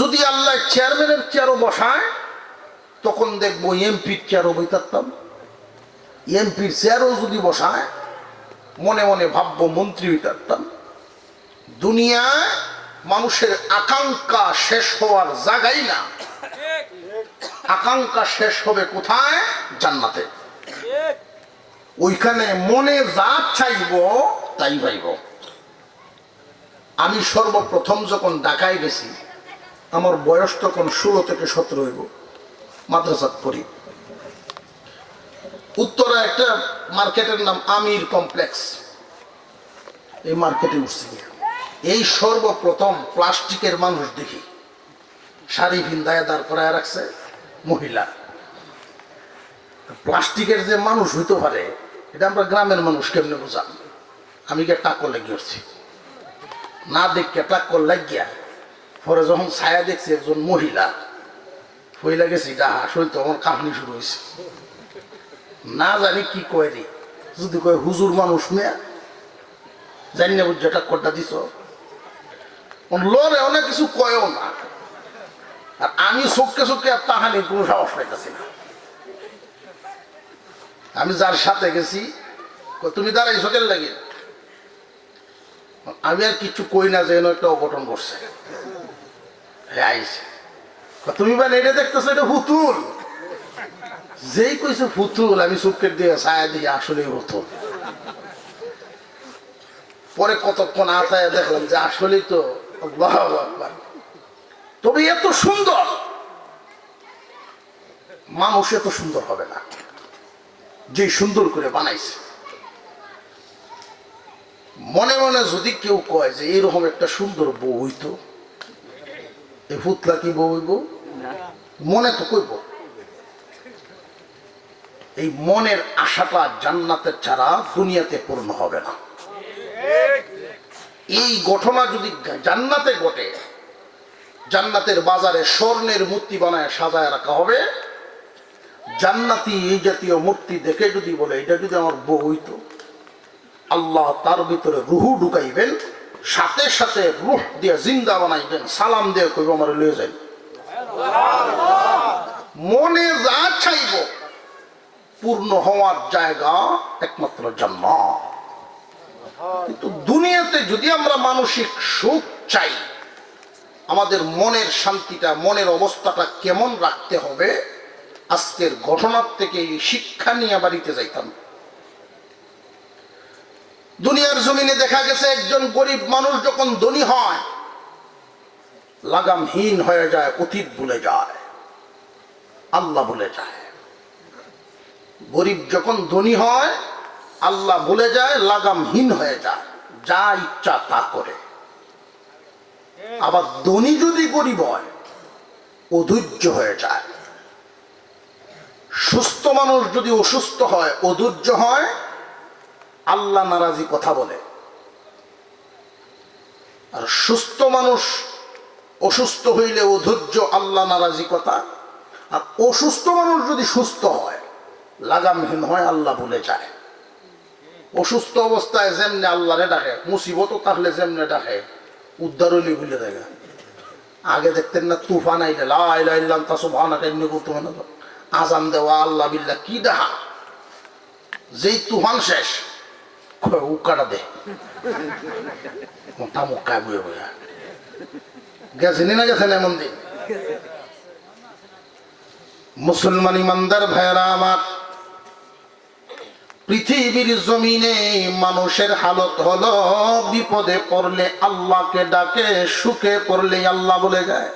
যদি আল্লাহ চেয়ারম্যানের চেয়ারও বসায়, তখন দেখব এমপির চেয়ারও বইতারতাম এমপির চেয়ারও যদি বসায়, মনে মনে ভাববো মন্ত্রী হইতারতাম দুনিয়ায় মানুষের আকাঙ্ক্ষা শেষ হওয়ার জায়গাই না। আকাঙ্ক্ষা শেষ হবে কোথায়? জান্নাতে। ওইখানে মনে যা চাইব, তাই ভাইব। আমি সর্বপ্রথম যখন ঢাকায় গেছি আমার বয়স তখন ষোলো থেকে সতেরো হইব, মাদ্রাসাত পড়ি। উত্তরা একটা মার্কেটের নাম আমির কমপ্লেক্স। এই মার্কেটে উঠছি। এই সর্বপ্রথম প্লাস্টিকের মানুষ দেখি। শাড়ি ভিন্দায় দাঁড় করায় রাখছে মহিলা। প্লাস্টিকের যে মানুষ হইতে পারে, এটা আমরা গ্রামের মানুষ কেমনে বোঝাম? আমি কে টাকর লেগে উঠছি। না দেখে টাক লাগিয়া পরে যখন ছায়া দেখছি একজন মহিলা হইলা গেছি ডাহা শরীর তো আমার কাহানি শুরু হয়েছে। না জানি কি কয় রে, যদি কয় হুজুর মানুষ মেয়া জানি না বুঝছে টাক্করটা দিছ? লড়ে অনেক কিছু কয়ও না। আর আমি চোখকে চোখকে আর তাহানি কোনো সাহস পাইতেছি না। আমি যার সাথে গেছি তুমি দাঁড়াইছো কেন লাগে? আমি আর কিছু কই না যে একটা অঘটন করছে হ্যাঁ তুমি মানে এটা দেখতেছো, এটা পুতুল। যেই কইছে পুতুল, আমি চোখের দিয়ে, ছায়া দিয়ে আসলে পুতুল পরে কতক্ষণ আতায় দেখলাম যে আসলেই তো তবে এত সুন্দর। মানুষ এত সুন্দর হবে না। যে সুন্দর করে বানাইছে। মনে মনে যদি কেউ কয় যে এরকম একটা সুন্দর বউ হইতো এই ফুতলা কি বউ হইব মনে তো কইব। এই মনের আশাটা জান্নাতের ছাড়া দুনিয়াতে পূর্ণ হবে না। এই ঘটনা যদি জান্নাতে ঘটে জান্নাতের বাজারে স্বর্ণের মূর্তি বানায় সাজায় রাখা হবে। জান্নাতি এই জাতীয় মূর্তি দেখে যদি বলে এটা যদি আমার বউ হইতো আল্লাহ তার ভিতরে রুহু ঢুকাইবেন সাথে সাথে রুহ দিয়ে জিন্দা বানাইবেন, সালাম দিয়ে কইব, আমার লয়ে যাই মনে যা চাইব, পূর্ণ হওয়ার জায়গা একমাত্র জান্নাত। কিন্তু দুনিয়াতে যদি আমরা মানসিক সুখ চাই, আমাদের মনের শান্তিটা, মনের অবস্থাটা কেমন রাখতে হবে? আজকের ঘটনার থেকে এই শিক্ষা নিয়ে বাড়িতে যাইতাম। দুনিয়ার জমিনে দেখা গেছে একজন গরিব মানুষ যখন ধনী হয়, লাগামহীন হয়ে যায়, অতীত ভুলে যায়, আল্লাহ ভুলে যায়। গরিব যখন ধনী হয়, আল্লাহ ভুলে যায়, লাগামহীন হয়ে যায়, যা ইচ্ছা তা করে। আবার ধনী যদি গরিব হয়, অধৈর্য হয়ে যায়। সুস্থ মানুষ যদি অসুস্থ হয়, অধৈর্য হয় আল্লাহ নারাজি কথা বলে। আর সুস্থ মানুষ অসুস্থ হইলে অধৈর্য আল্লাহ নারাজি কথা। আর অসুস্থ মানুষ যদি সুস্থ হয়, লাগামহীন হয়, আল্লাহ ভুলে যায়। অসুস্থ অবস্থায় যেমনি আল্লাহরে ডাকে মুসিবত থাকলে যেমনে ডাকে, উদ্ধার হইলে ভুলে দেখা আগে দেখতেন না তুফান আইলে লাইলাম তা সব আনা কেমনি করতো না আজান দেওয়া, আল্লাহ বিল্লাহ, কি দেখা যেই তুফান শেষ কয় উকাটা দে মোটা মুখায় বয়ে বয়ে গেছেনি না গেছেন এমন দিন মুসলমান ইমানদার ভাইয়েরা আমার পৃথিবীর জমিনে মানুষের হালত হলো বিপদে পড়লে আল্লাহকে ডাকে, সুখে পড়লে আল্লাহ বলে যায়।